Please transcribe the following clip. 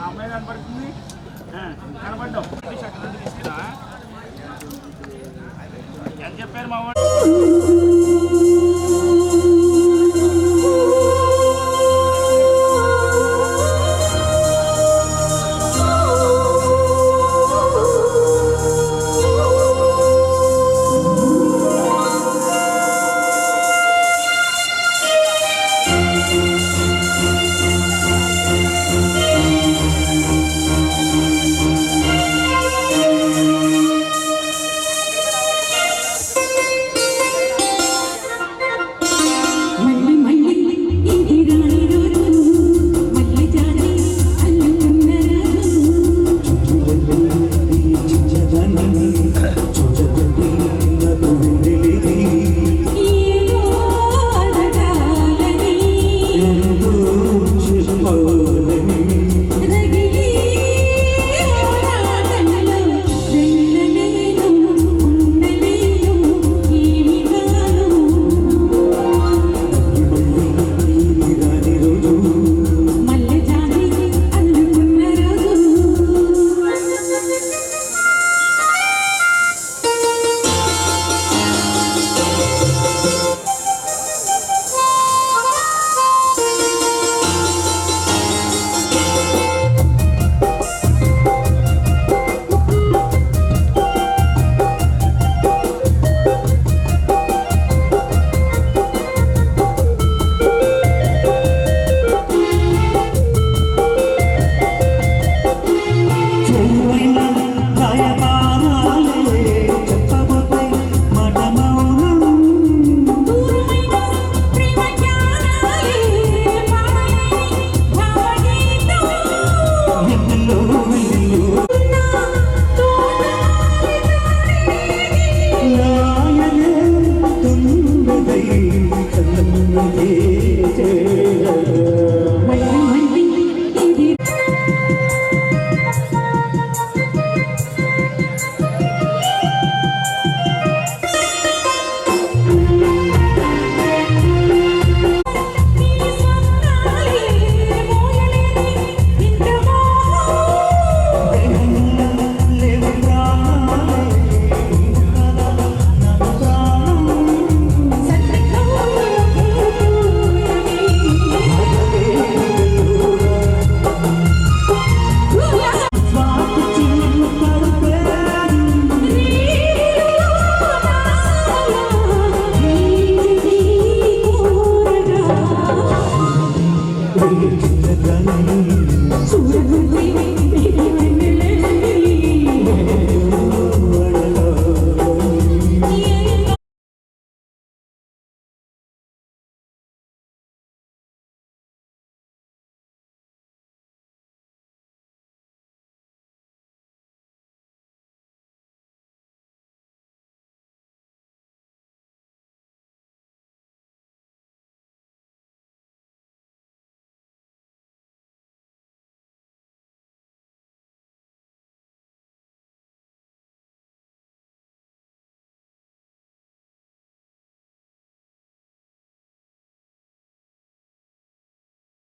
ఆ అమ్మాయి కనపడుతుంది. ఆ, కనపడ్డావు. తీసుకురా. ఎంత చెప్పారు మా వాడు